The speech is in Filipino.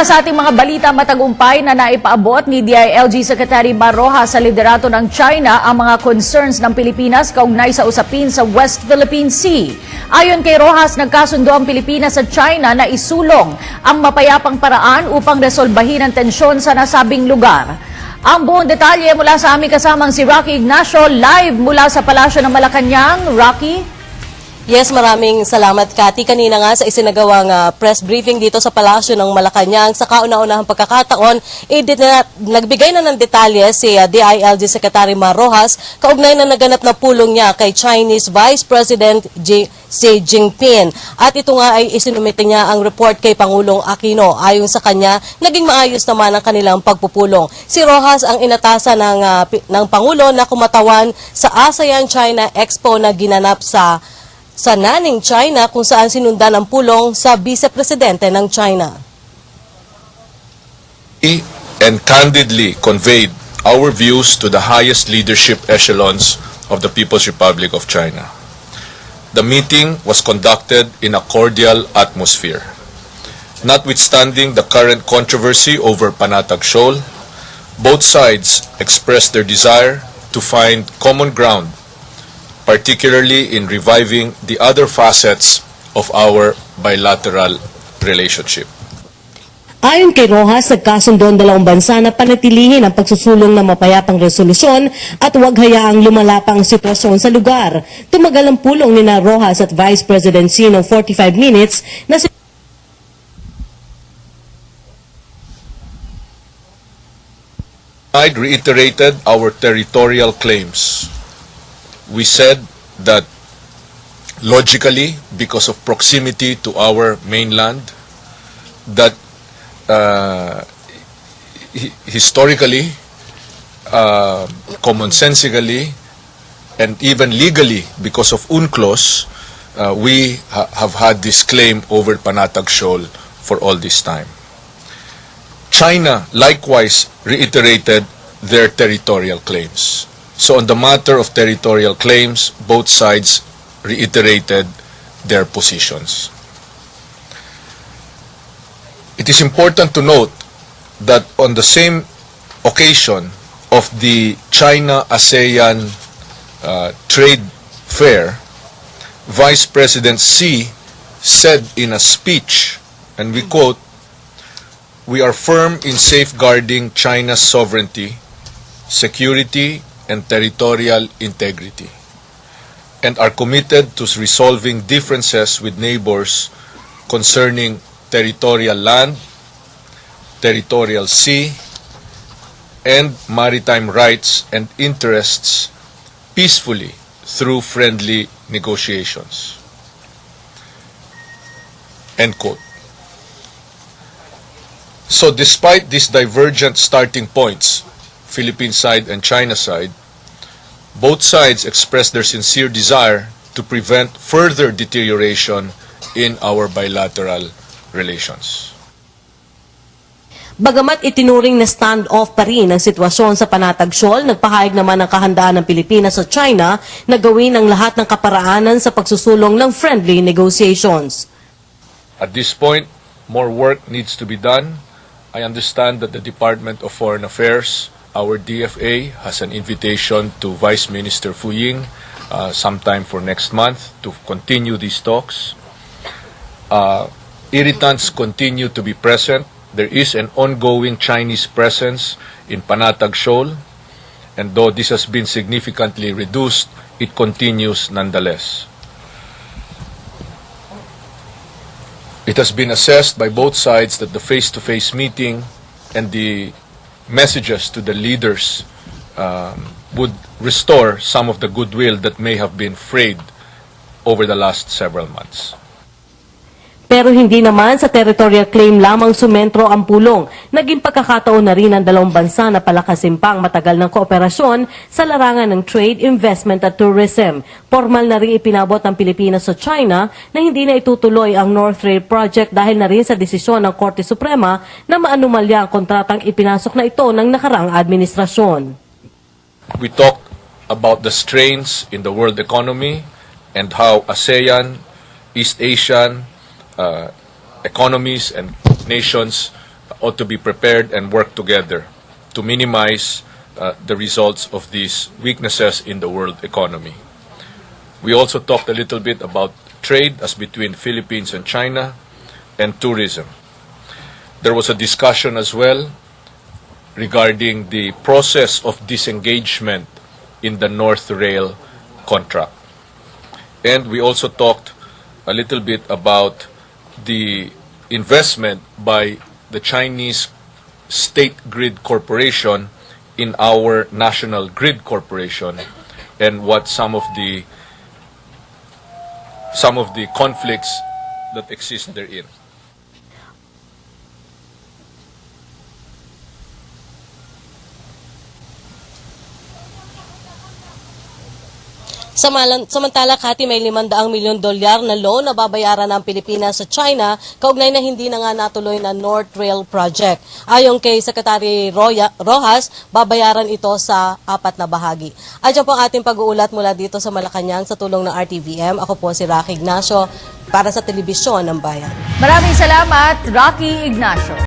Sa ating mga balita matagumpay na naipaabot ni DILG Secretary Maroja sa liderato ng China ang mga concerns ng Pilipinas kaugnay sa usapin sa West Philippine Sea. Ayon kay Rojas, nagkasundo ang Pilipinas at China na isulong ang mapayapang paraan upang resolbahin ang tensyon sa nasabing lugar. Ang buong detalye mula sa aming kasamang si Rocky Ignacio live mula sa Palasyo ng Malacanang. Rocky? Yes, maraming salamat, Kati. Kanina nga sa isinagawang ah, press briefing dito sa Palasyo ng Malacanang, sa kauna-unahang pagkakataon, eh, na- nagbigay na ng detalye si ah, DILG Secretary Mar Rojas kaugnay na naganap na pulong niya kay Chinese Vice President Ji- Xi Jinping. At ito nga ay isinumite niya ang report kay Pangulong Aquino. Ayon sa kanya, naging maayos naman ang kanilang pagpupulong. Si Rojas ang inatasan ng, pi- ng Pangulo na kumatawan sa ASEAN-China Expo na ginanap sa sa Naning, China kung saan sinundan ang pulong sa vice-presidente ng China. and candidly conveyed our views to the highest leadership echelons of the People's Republic of China. The meeting was conducted in a cordial atmosphere. Notwithstanding the current controversy over Panatag Shoal, both sides expressed their desire to find common ground, particularly in reviving the other facets of our bilateral relationship. Ayon kay Rojas, nagkasundo ang dalawang bansa na panatilihin ang pagsusulong ng mapayapang resolusyon at huwag hayaang lumala pa ang sitwasyon sa lugar. Tumagal ang pulong ni na Rojas at Vice President Xi ng 45 minutes na si side reiterated our territorial claims. We said that logically, because of proximity to our mainland, that uh, historically, uh, commonsensically, and even legally, because of UNCLOS, uh, we ha- have had this claim over Panatag Shoal for all this time. China likewise reiterated their territorial claims. So on the matter of territorial claims, both sides reiterated their positions. It is important to note that on the same occasion of the China-ASEAN uh, trade fair, Vice President Xi said in a speech, and we quote, we are firm in safeguarding China's sovereignty, security, and territorial integrity, and are committed to resolving differences with neighbors concerning territorial land, territorial sea, and maritime rights and interests peacefully through friendly negotiations. End quote. So despite these divergent starting points, Philippine side and China side, both sides expressed their sincere desire to prevent further deterioration in our bilateral relations. Bagamat itinuring na standoff pa rin ang sitwasyon sa Panatag Shoal, nagpahayag naman ang kahandaan ng Pilipinas at China na gawin ang lahat ng kaparaanan sa pagsusulong ng friendly negotiations. At this point, more work needs to be done. I understand that the Department of Foreign Affairs, our DFA, has an invitation to Vice Minister Fu Ying uh, sometime for next month to continue these talks. Uh, irritants continue to be present. There is an ongoing Chinese presence in Panatag Shoal, and though this has been significantly reduced, it continues nonetheless. It has been assessed by both sides that the face-to-face meeting and the messages to the leaders um, would restore some of the goodwill that may have been frayed over the last several months. Pero hindi naman sa territorial claim lamang sumentro ang pulong. Naging pagkakataon na rin ng dalawang bansa na palakasin pa ang matagal ng kooperasyon sa larangan ng trade, investment at tourism. Formal na rin ipinabot ng Pilipinas sa China na hindi na itutuloy ang North Rail Project dahil na rin sa desisyon ng Korte Suprema na maanumalya ang kontratang ipinasok na ito ng nakarang administrasyon. We talked about the strains in the world economy and how ASEAN, East Asian uh, economies and nations ought to be prepared and work together to minimize uh, the results of these weaknesses in the world economy. We also talked a little bit about trade as between Philippines and China and tourism. There was a discussion as well regarding the process of disengagement in the North Rail contract. And we also talked a little bit about the investment by the Chinese State Grid Corporation in our National Grid Corporation and what some of the some of the conflicts that exist therein. Samantala, Kati, may 500 milyon dolyar na loan na babayaran ng Pilipinas sa China kaugnay na hindi na nga natuloy na North Rail Project. Ayon kay Secretary Roya, Rojas, babayaran ito sa apat na bahagi. At yan po ang ating pag-uulat mula dito sa Malacanang sa tulong ng RTVM. Ako po si Rocky Ignacio para sa Telebisyon ng Bayan. Maraming salamat, Rocky Ignacio.